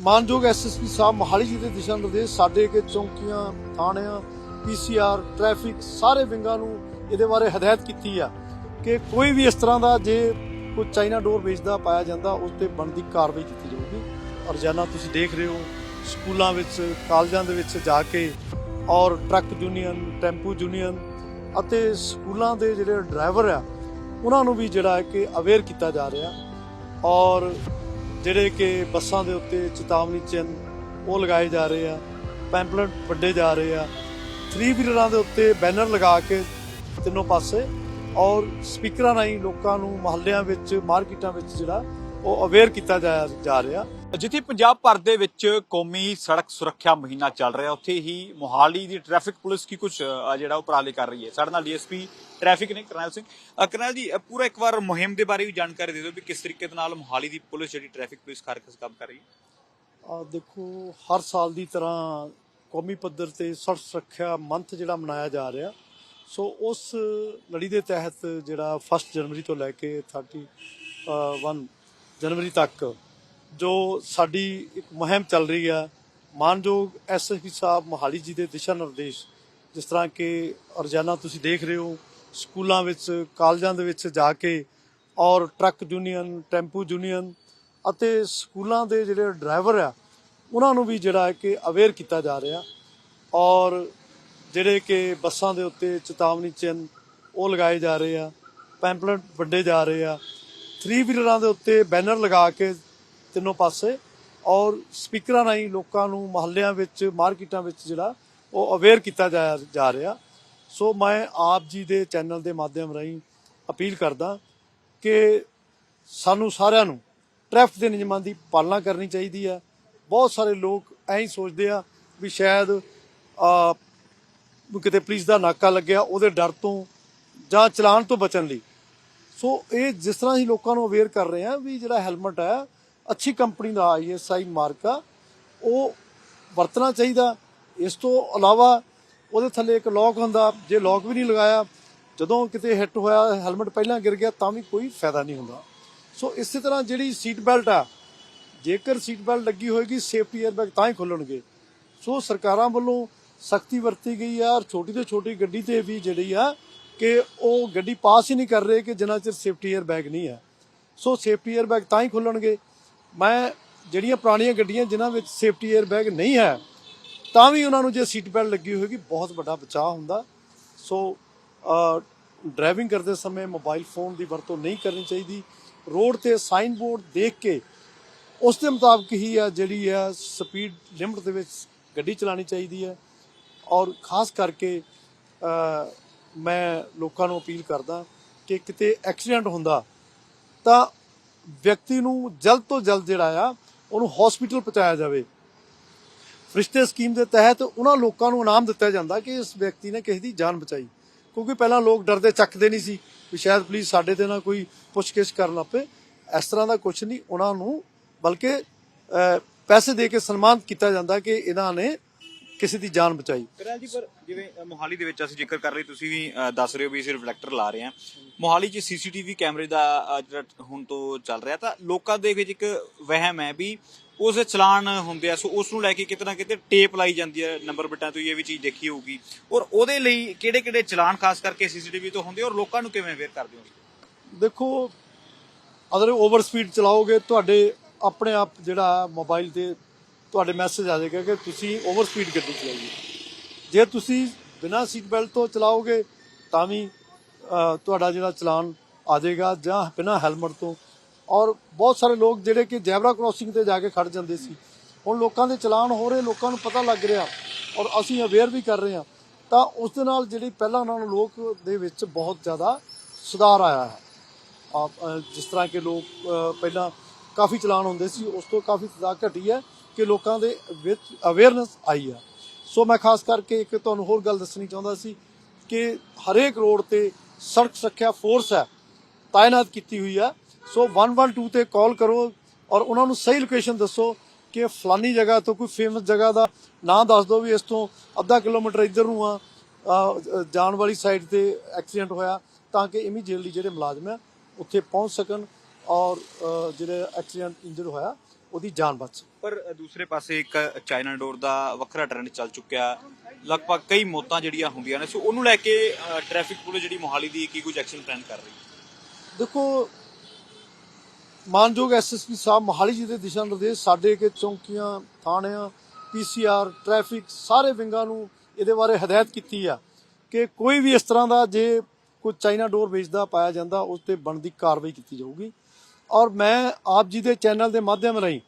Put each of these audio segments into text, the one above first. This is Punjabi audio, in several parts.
ਮਾਨਯੋਗ ਐਸਐਸਪੀ ਸਾਹਿਬ ਮੋਹਾਲੀ ਜੀ ਦੇ ਦਿਸ਼ਾ ਨਿਰਦੇਸ਼, ਸਾਡੇ ਕੇ ਚੌਂਕੀਆਂ, ਥਾਣਿਆਂ ਪੀਸੀਆਰ ਟ੍ਰੈਫਿਕ, ਸਾਰੇ ਵਿੰਗਾਂ ਨੂੰ ਇਹਦੇ ਬਾਰੇ ਹਦਾਇਤ ਕੀਤੀ ਆ ਕਿ ਕੋਈ ਵੀ ਇਸ ਤਰ੍ਹਾਂ ਦਾ ਜੇ ਕੋਈ ਚਾਈਨਾ ਡੋਰ ਵੇਚਦਾ, ਪਾਇਆ ਜਾਂਦਾ, ਉਸ ਤੇ ਬਣਦੀ ਕਾਰਵਾਈ ਕੀਤੀ ਜਾਊਗੀ। ਔਰ ਰੋਜ਼ਾਨਾ ਤੁਸੀਂ ਦੇਖ ਰਹੇ ਹੋ, ਸਕੂਲਾਂ ਵਿੱਚ, ਕਾਲਜਾਂ ਦੇ ਵਿੱਚ ਜਾ ਕੇ ਔਰ ਟਰੱਕ ਯੂਨੀਅਨ, ਟੈਂਪੂ ਯੂਨੀਅਨ ਅਤੇ ਸਕੂਲਾਂ ਦੇ ਜਿਹੜੇ ਡਰਾਈਵਰ ਆ, ਉਹਨਾਂ ਨੂੰ ਵੀ ਜਿਹੜਾ ਹੈ ਕਿ ਅਵੇਅਰ ਕੀਤਾ ਜਾ ਰਿਹਾ। ਔਰ ਜਿਹੜੇ ਕਿ ਬੱਸਾਂ ਦੇ ਉੱਤੇ ਚੇਤਾਵਨੀ ਚਿੰਨ੍ਹ ਉਹ ਲਗਾਏ ਜਾ ਰਹੇ ਆ, ਪੈਂਪਲੇਟ ਵੱਡੇ ਜਾ ਰਹੇ ਆ। ਥਰੀ ਵੀਲਰਾਂ ਦੇ ਉੱਤੇ ਬੈਨਰ ਲਗਾ ਕੇ ਤਿੰਨੋਂ ਪਾਸੇ ਔਰ ਸਪੀਕਰਾਂ ਰਾਹੀਂ ਲੋਕਾਂ ਨੂੰ ਮਹੱਲਿਆਂ ਵਿੱਚ, ਮਾਰਕੀਟਾਂ ਵਿੱਚ ਜਿਹੜਾ ਉਹ ਅਵੇਅਰ ਕੀਤਾ ਜਾ ਜਾ ਰਿਹਾ। ਜਿੱਥੇ ਪੰਜਾਬ ਭਰ ਦੇ ਵਿੱਚ ਕੌਮੀ ਸੜਕ ਸੁਰੱਖਿਆ ਮਹੀਨਾ ਚੱਲ ਰਿਹਾ ਉੱਥੇ ਹੀ ਮੋਹਾਲੀ ਦੀ ਟ੍ਰੈਫਿਕ ਪੁਲਿਸ ਕੀ ਕੁਝ ਜਿਹੜਾ ਉਪਰਾਲੇ ਕਰ ਰਹੀ ਹੈ। ਸਾਡੇ ਨਾਲ ਡੀਐਸਪੀ ਟ੍ਰੈਫਿਕ ਨੇ ਕਰਨੈਲ ਸਿੰਘ। ਅ, ਕਰਨੈਲ ਜੀ ਪੂਰਾ ਇੱਕ ਵਾਰ ਮੁਹਿੰਮ ਦੇ ਬਾਰੇ ਵੀ ਜਾਣਕਾਰੀ ਦੇ ਦਿਓ ਵੀ ਕਿਸ ਤਰੀਕੇ ਦੇ ਨਾਲ ਮੋਹਾਲੀ ਦੀ ਪੁਲਿਸ ਜਿਹੜੀ ਟ੍ਰੈਫਿਕ ਪੁਲਿਸ ਕਾਰਜ ਕੰਮ ਕਰ ਰਹੀ ਹੈ। ਆ ਦੇਖੋ ਹਰ ਸਾਲ ਦੀ ਤਰ੍ਹਾਂ ਕੌਮੀ ਪੱਧਰ ਤੇ ਸੜਕ ਸੁਰੱਖਿਆ ਮੰਥ ਜਿਹੜਾ ਮਨਾਇਆ ਜਾ ਰਿਹਾ। ਸੋ ਉਸ ਲੜੀ ਦੇ ਤਹਿਤ ਜਿਹੜਾ 1 ਜਨਵਰੀ ਤੋਂ ਲੈ ਕੇ 31 ਜਨਵਰੀ ਤੱਕ ਜੋ ਸਾਡੀ ਇੱਕ ਮੁਹਿੰਮ ਚੱਲ ਰਹੀ ਆ, ਮਾਨਯੋਗ ਐਸਐਸਪੀ ਸਾਹਿਬ ਮੋਹਾਲੀ ਜੀ ਦੇ ਦਿਸ਼ਾ ਨਿਰਦੇਸ਼, ਜਿਸ ਤਰ੍ਹਾਂ ਕਿ ਰੋਜ਼ਾਨਾ ਤੁਸੀਂ ਦੇਖ ਰਹੇ ਹੋ, ਸਕੂਲਾਂ ਵਿੱਚ, ਕਾਲਜਾਂ ਦੇ ਵਿੱਚ ਜਾ ਕੇ ਔਰ ਟਰੱਕ ਯੂਨੀਅਨ, ਟੈਂਪੂ ਯੂਨੀਅਨ ਅਤੇ ਸਕੂਲਾਂ ਦੇ ਜਿਹੜੇ ਡਰਾਈਵਰ ਆ, ਉਹਨਾਂ ਨੂੰ ਵੀ ਜਿਹੜਾ ਹੈ ਕਿ ਅਵੇਅਰ ਕੀਤਾ ਜਾ ਰਿਹਾ। ਔਰ ਜਿਹੜੇ ਕਿ ਬੱਸਾਂ ਦੇ ਉੱਤੇ ਚੇਤਾਵਨੀ ਚਿੰਨ੍ਹ ਉਹ ਲਗਾਏ ਜਾ ਰਹੇ ਆ, ਪੈਂਪਲੇਟ ਵੱਡੇ ਜਾ ਰਹੇ ਆ। ਥਰੀ ਵੀਲਰਾਂ ਦੇ ਉੱਤੇ ਬੈਨਰ ਲਗਾ ਕੇ ਤਿੰਨੋਂ ਪਾਸੇ ਔਰ ਸਪੀਕਰਾਂ ਰਾਹੀਂ ਲੋਕਾਂ ਨੂੰ ਮਹੱਲਿਆਂ ਵਿੱਚ, ਮਾਰਕੀਟਾਂ ਵਿੱਚ ਜਿਹੜਾ ਉਹ ਅਵੇਅਰ ਕੀਤਾ ਜਾ ਜਾ ਰਿਹਾ। ਸੋ ਮੈਂ ਆਪ ਜੀ ਦੇ ਚੈਨਲ ਦੇ ਮਾਧਿਅਮ ਰਾਹੀਂ ਅਪੀਲ ਕਰਦਾ ਕਿ ਸਾਨੂੰ ਸਾਰਿਆਂ ਨੂੰ ਟ੍ਰੈਫਿਕ ਦੇ ਨਿਯਮਾਂ ਦੀ ਪਾਲਣਾ ਕਰਨੀ ਚਾਹੀਦੀ ਹੈ। ਬਹੁਤ ਸਾਰੇ ਲੋਕ ਐਂ ਸੋਚਦੇ ਆ ਵੀ ਸ਼ਾਇਦ ਆ ਕਿਤੇ ਪੁਲਿਸ ਦਾ ਨਾਕਾ ਲੱਗਿਆ, ਉਹਦੇ ਡਰ ਤੋਂ ਜਾਂ ਚਲਾਨ ਤੋਂ ਬਚਣ ਲਈ। ਸੋ ਇਹ ਜਿਸ ਤਰ੍ਹਾਂ ਹੀ ਲੋਕਾਂ ਨੂੰ ਅਵੇਅਰ ਕਰ ਰਹੇ ਆ ਵੀ ਜਿਹੜਾ ਹੈਲਮਟ ਹੈ ਅੱਛੀ ਕੰਪਨੀ ਦਾ ਆਈਐਸਆਈ ਮਾਰਕਾ। ਉਹ ਵਰਤਣਾ ਚਾਹੀਦਾ। ਇਸ ਤੋਂ ਇਲਾਵਾ ਉਹਦੇ ਥੱਲੇ ਇੱਕ ਲੌਕ ਹੁੰਦਾ। ਜੇ ਲੌਕ ਵੀ ਨਹੀਂ ਲਗਾਇਆ, ਜਦੋਂ ਕਿਤੇ ਹਿੱਟ ਹੋਇਆ ਹੈਲਮਟ ਪਹਿਲਾਂ ਗਿਰ ਗਿਆ, ਤਾਂ ਵੀ ਕੋਈ ਫਾਇਦਾ ਨਹੀਂ ਹੁੰਦਾ। ਸੋ ਇਸੇ ਤਰ੍ਹਾਂ ਜਿਹੜੀ ਸੀਟ ਬੈਲਟ ਆ, ਜੇਕਰ ਸੀਟ ਬੈਲਟ ਲੱਗੀ ਹੋਏਗੀ ਸੇਫਟੀ 에ਅਰਬੈਗ ਤਾਂ ਹੀ ਖੁੱਲਣਗੇ। ਸੋ ਸਰਕਾਰਾਂ ਵੱਲੋਂ ਸਖਤੀ ਵਰਤੀ ਗਈ ਆ ਔਰ ਛੋਟੀ ਤੋਂ ਛੋਟੀ ਗੱਡੀ ਤੇ ਵੀ ਜਿਹੜੀ ਆ ਕਿ ਉਹ ਗੱਡੀ ਪਾਸ ਹੀ ਨਹੀਂ ਕਰ ਰਹੇ ਕਿ ਜਿਨ੍ਹਾਂ ਚਿਰ ਸੇਫਟੀ 에ਅਰਬੈਗ ਨਹੀਂ ਆ ਸੋ ਸੇਫਟੀ 에ਅਰਬੈਗ ਤਾਂ ਹੀ ਖੁੱਲਣਗੇ। ਮੈਂ ਜਿਹੜੀਆਂ ਪੁਰਾਣੀਆਂ ਗੱਡੀਆਂ ਜਿਨ੍ਹਾਂ ਵਿੱਚ ਸੇਫਟੀ 에ਅਰਬੈਗ ਨਹੀਂ ਹੈ, ਤਾਂ ਵੀ ਉਹਨਾਂ ਨੂੰ ਜੇ ਸੀਟ ਬੈਲਟ ਲੱਗੀ ਹੋਏਗੀ, ਬਹੁਤ ਵੱਡਾ ਬਚਾਅ ਹੁੰਦਾ। ਸੋ ਡਰਾਈਵਿੰਗ ਕਰਦੇ ਸਮੇਂ ਮੋਬਾਈਲ ਫੋਨ ਦੀ ਵਰਤੋਂ ਨਹੀਂ ਕਰਨੀ ਚਾਹੀਦੀ। ਰੋਡ ਤੇ ਸਾਈਨ ਬੋਰਡ ਦੇਖ ਕੇ ਉਸ ਦੇ ਮੁਤਾਬਕ ਹੀ ਆ, ਜਿਹੜੀ ਆ ਸਪੀਡ ਲਿਮਟ ਦੇ ਵਿੱਚ ਗੱਡੀ ਚਲਾਉਣੀ ਚਾਹੀਦੀ ਹੈ। ਔਰ ਖਾਸ ਕਰਕੇ ਮੈਂ ਲੋਕਾਂ ਨੂੰ ਅਪੀਲ ਕਰਦਾ ਕਿ ਕਿਤੇ ਐਕਸੀਡੈਂਟ ਹੁੰਦਾ, ਤਾਂ ਵਿਅਕਤੀ ਨੂੰ ਜਲਦ ਤੋਂ ਜਲਦ ਜਿਹੜਾ ਆ, ਉਹਨੂੰ ਹਸਪੀਟਲ ਪਹੁੰਚਾਇਆ ਜਾਵੇ। ਫਰਿਸ਼ਤੇ ਸਕੀਮ ਦੇ ਤਹਿਤ ਉਹਨਾਂ ਲੋਕਾਂ ਨੂੰ ਇਨਾਮ ਦਿੱਤਾ ਜਾਂਦਾ ਕਿ ਇਸ ਵਿਅਕਤੀ ਨੇ ਕਿਸੇ ਦੀ ਜਾਨ ਬਚਾਈ। ਕਿਉਂਕਿ ਪਹਿਲਾਂ ਲੋਕ ਡਰਦੇ ਚੱਕਦੇ ਨਹੀਂ ਸੀ ਵੀ ਸ਼ਾਇਦ ਪੁਲਿਸ ਸਾਡੇ ਤੇ ਨਾ ਕੋਈ ਪੁੱਛਗਿੱਛ ਕਰਨ ਲੱਪੇ ਇਸ ਤਰ੍ਹਾਂ ਦਾ ਕੁਝ ਨਹੀਂ, ਉਹਨਾਂ ਨੂੰ ਬਲਕਿ ਪੈਸੇ ਦੇ ਕੇ ਸਨਮਾਨਿਤ ਕੀਤਾ ਜਾਂਦਾ ਕਿ ਇਹਨਾਂ ਨੇ ਕਿਸੇ ਦੀ ਜਾਨ ਬਚਾਈ। ਕਰਨੈਲ ਜੀ ਪਰ ਜਿਵੇਂ ਅ, ਮੋਹਾਲੀ ਦੇ ਵਿੱਚ ਅਸੀਂ ਜ਼ਿਕਰ ਕਰ ਰਹੇ ਤੁਸੀਂ ਵੀ ਅ, ਦੱਸ ਰਹੇ ਹੋ ਵੀ ਅਸੀਂ ਰਿਫਲੈਕਟਰ ਲਾ ਰਹੇ ਹਾਂ। ਮੋਹਾਲੀ 'ਚ ਸੀਸੀਟੀਵੀ ਕੈਮਰੇ ਦਾ ਅ, ਜਿਹੜਾ ਹੁਣ ਤੋਂ ਚੱਲ ਰਿਹਾ ਤਾਂ ਲੋਕਾਂ ਦੇ ਵਿੱਚ ਇੱਕ ਵਹਿਮ ਹੈ ਵੀ ਉਸ ਦੇ ਚਲਾਨ ਹੁੰਦੇ ਆ ਸੋ ਉਸ ਨੂੰ ਲੈ ਕੇ ਕਿਤੇ ਨਾ ਕਿਤੇ ਟੇਪ ਲਾਈ ਜਾਂਦੀ ਹੈ ਨੰਬਰ ਬਟਾਂ ਤੋਂ ਇਹ ਵੀ ਚੀਜ਼ ਦੇਖੀ ਹੋਊਗੀ। ਔਰ ਉਹਦੇ ਲਈ ਕਿਹੜੇ ਕਿਹੜੇ ਚਲਾਨ ਖਾਸ ਕਰਕੇ ਸੀਸੀਟੀਵੀ ਤੋਂ ਹੁੰਦੇ ਔਰ ਲੋਕਾਂ ਨੂੰ ਕਿਵੇਂ ਅਵੇਅਰ ਕਰਦੇ ਹੋ? ਦੇਖੋ ਅਗਰ ਓਵਰ ਸਪੀਡ ਚਲਾਓਗੇ ਤੁਹਾਡੇ ਆਪਣੇ ਆਪ ਜਿਹੜਾ ਮੋਬਾਈਲ ਤੇ ਤੁਹਾਡੇ ਮੈਸੇਜ ਆ ਜਾਏਗਾ ਕਿ ਤੁਸੀਂ ਓਵਰ ਸਪੀਡ ਗੱਡੀ ਚਲਾਈ ਜੇ ਤੁਸੀਂ ਬਿਨਾਂ ਸੀਟ ਬੈਲਟ ਤੋਂ ਚਲਾਓਗੇ, ਤਾਂ ਵੀ ਤੁਹਾਡਾ ਜਿਹੜਾ ਚਲਾਨ ਆ ਜਾਏਗਾ ਜਾਂ ਬਿਨਾਂ ਹੈਲਮਟ ਤੋਂ। ਔਰ ਬਹੁਤ ਸਾਰੇ ਲੋਕ ਜਿਹੜੇ ਕਿ ਜੈਬਰਾ ਕ੍ਰਾਸਿੰਗ ਤੇ ਜਾ ਕੇ ਖੜ ਜਾਂਦੇ ਸੀ। ਹੁਣ ਲੋਕਾਂ ਦੇ ਚਲਾਨ ਹੋ ਰਹੇ, ਲੋਕਾਂ ਨੂੰ ਪਤਾ ਲੱਗ ਰਿਹਾ ਔਰ ਅਸੀਂ ਅਵੇਅਰ ਵੀ ਕਰ ਰਹੇ ਹਾਂ। ਤਾਂ ਉਸ ਦੇ ਨਾਲ ਜਿਹੜੀ ਪਹਿਲਾਂ ਨਾਲੋਂ ਲੋਕ ਦੇ ਵਿੱਚ ਬਹੁਤ ਜ਼ਿਆਦਾ ਸੁਧਾਰ ਆਇਆ ਹੈ। ਆਪ ਜਿਸ ਤਰ੍ਹਾਂ ਕਿ ਲੋਕ ਪਹਿਲਾਂ ਕਾਫੀ ਚਲਾਨ ਹੁੰਦੇ ਸੀ, ਉਸ ਤੋਂ ਕਾਫੀ ਤਦਾਦ ਘਟੀ ਹੈ। ਕਿ ਲੋਕਾਂ ਦੇ ਵਿੱਚ ਅਵੇਅਰਨੈਸ ਆਈ ਆ। ਸੋ ਮੈਂ ਖਾਸ ਕਰਕੇ ਇੱਕ ਤੁਹਾਨੂੰ ਹੋਰ ਗੱਲ ਦੱਸਣੀ ਚਾਹੁੰਦਾ ਸੀ ਕਿ ਹਰੇਕ ਰੋਡ ਤੇ ਸੜਕ ਸੁਰੱਖਿਆ ਫੋਰਸ ਹੈ, ਤਾਇਨਾਤ ਕੀਤੀ ਹੋਈ ਹੈ ਸੋ 112 ਤੇ ਕਾਲ ਕਰੋ ਔਰ ਉਹਨਾਂ ਨੂੰ ਸਹੀ ਲੋਕੇਸ਼ਨ ਦੱਸੋ ਕਿ ਫਲਾਨੀ ਜਗ੍ਹਾ ਤੋਂ ਕੋਈ ਫੇਮਸ ਜਗ੍ਹਾ ਦਾ ਨਾਂ ਦੱਸ ਦਿਓ ਵੀ ਇਸ ਤੋਂ ਅੱਧਾ ਕਿਲੋਮੀਟਰ ਇੱਧਰ ਨੂੰ ਆ ਜਾਣ ਵਾਲੀ ਸਾਈਡ ਤੇ ਐਕਸੀਡੈਂਟ ਹੋਇਆ ਤਾਂ ਕਿ ਇਮੀਡੀਏਟਲੀ ਜਿਹੜੇ ਮੁਲਾਜ਼ਮ ਆ, ਉੱਥੇ ਪਹੁੰਚ ਸਕਣ ਔਰ ਜਿਹੜੇ ਐਕਸੀਡੈਂਟ ਇੰਜਰ ਹੋਇਆ ਉਹਦੀ ਜਾਨ ਬਚ ਸਕੇ। ਪਰ ਦੂਸਰੇ ਪਾਸੇ ਇੱਕ ਚਾਈਨਾ ਡੋਰ ਦਾ ਵੱਖਰਾ ਟ੍ਰੈਂਡ ਚੱਲ ਚੁੱਕਿਆ। ਲਗਭਗ ਕਈ ਮੌਤਾਂ ਜਿਹੜੀਆਂ ਹੁੰਦੀਆਂ ਨੇ ਸੋ ਉਹਨੂੰ ਲੈ ਕੇ ਟ੍ਰੈਫਿਕ ਪੁਲਿਸ ਜਿਹੜੀ ਮੋਹਾਲੀ ਦੀ ਕੀ ਕੁਝ ਐਕਸ਼ਨ ਪਲਾਨ ਕਰ ਰਹੀ ਹੈ? ਦੇਖੋ ਮਾਨਯੋਗ ਐਸਐਸਪੀ ਸਾਹਿਬ ਮੋਹਾਲੀ ਜੀ ਦੇ ਦਿਸ਼ਾ ਨਿਰਦੇਸ਼ ਸਾਡੇ ਕੇ ਚੌਂਕੀਆਂ ਥਾਣਿਆਂ ਪੀਸੀਆਰ ਟ੍ਰੈਫਿਕ ਸਾਰੇ ਵਿੰਗਾਂ ਨੂੰ ਇਹਦੇ ਬਾਰੇ ਹਦਾਇਤ ਕੀਤੀ ਆ ਕਿ ਕੋਈ ਵੀ ਇਸ ਤਰ੍ਹਾਂ ਦਾ ਜੇ ਕੋਈ ਚਾਈਨਾ ਡੋਰ ਵੇਚਦਾ ਪਾਇਆ ਜਾਂਦਾ ਉਸ ਤੇ ਬਣਦੀ ਕਾਰਵਾਈ ਕੀਤੀ ਜਾਊਗੀ। ਔਰ ਮੈਂ ਆਪ ਜੀ ਦੇ ਚੈਨਲ ਦੇ ਮਾਧਿਅਮ ਰਾਹੀਂ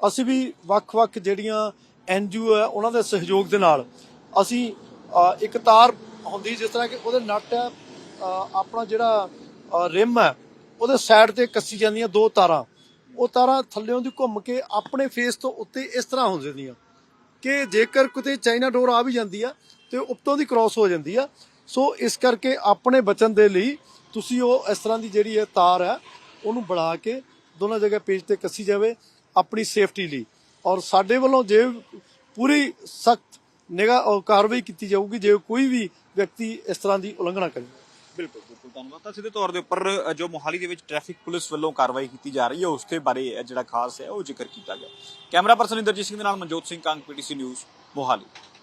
ਅਸੀਂ ਵੀ ਵੱਖ-ਵੱਖ ਜਿਹੜੀਆਂ ਐਨ ਐਨਜੀਓ ਹੈ, ਉਹਨਾਂ ਦੇ ਸਹਿਯੋਗ ਦੇ ਨਾਲ ਅਸੀਂ ਇੱਕ ਤਾਰ ਹੁੰਦੀ ਜਿਸ ਤਰ੍ਹਾਂ ਕਿ ਉਹਦੇ ਨਟ ਹੈ ਆਪਣਾ ਜਿਹੜਾ ਰਿਮ ਹੈ, ਉਹਦੇ ਸਾਈਡ ਤੇ ਕੱਸੀ ਜਾਂਦੀਆਂ ਦੋ ਤਾਰਾਂ। ਉਹ ਤਾਰਾਂ ਥੱਲੇੋਂ ਦੀ ਘੁੰਮ ਕੇ ਆਪਣੇ ਫੇਸ ਤੋਂ ਉੱਤੇ ਇਸ ਤਰ੍ਹਾਂ ਹੋ ਜਾਂਦੀਆਂ ਕਿ ਜੇਕਰ ਕਿਤੇ ਚਾਈਨਾ ਡੋਰ ਆ ਵੀ ਜਾਂਦੀ ਆ ਤੇ ਉੱਤੋਂ ਦੀ ਕ੍ਰਾਸ ਹੋ ਜਾਂਦੀ ਆ। ਸੋ ਇਸ ਕਰਕੇ ਆਪਣੇ ਬਚਨ ਦੇ ਲਈ ਤੁਸੀਂ ਉਹ ਇਸ ਤਰ੍ਹਾਂ ਦੀ ਜਿਹੜੀ ਹੈ ਤਾਰ ਹੈ ਉਹਨੂੰ ਬਣਾ ਕੇ ਦੋਨਾਂ ਜਗ੍ਹਾ ਪੇਜ ਤੇ ਕੱਸੀ ਜਾਵੇ ਆਪਣੀ ਸੇਫਟੀ ਲਈ। ਔਰ ਸਾਡੇ ਵੱਲੋਂ ਜੇ ਪੂਰੀ ਸਖਤ ਨਿਗਾਹ ਕਾਰਵਾਈ ਕੀਤੀ ਜਾਊਗੀ, ਜੇ ਕੋਈ ਵੀ ਵਿਅਕਤੀ ਇਸ ਤਰ੍ਹਾਂ ਦੀ ਉਲੰਘਣਾ ਕਰੇ। ਬਿਲਕੁਲ ਬਿਲਕੁਲ, ਧੰਨਵਾਦ। ਤਾਂ ਸਿੱਧੇ ਤੌਰ ਦੇ ਉੱਪਰ ਜੋ ਮੋਹਾਲੀ ਦੇ ਵਿੱਚ ਟ੍ਰੈਫਿਕ ਪੁਲਿਸ ਵੱਲੋਂ ਕਾਰਵਾਈ ਕੀਤੀ ਜਾ ਰਹੀ ਹੈ, ਉਸ ਦੇ ਬਾਰੇ ਜਿਹੜਾ ਖਾਸ ਹੈ, ਉਹ ਜ਼ਿਕਰ ਕੀਤਾ ਗਿਆ। ਕੈਮਰਾ ਪਰਸਨ ਇੰਦਰਜੀਤ ਸਿੰਘ ਦੇ ਨਾਲ ਮਨਜੋਤ ਸਿੰਘ ਕੰਗ ਪੀਟੀਸੀ ਨਿਊਜ਼, ਮੋਹਾਲੀ।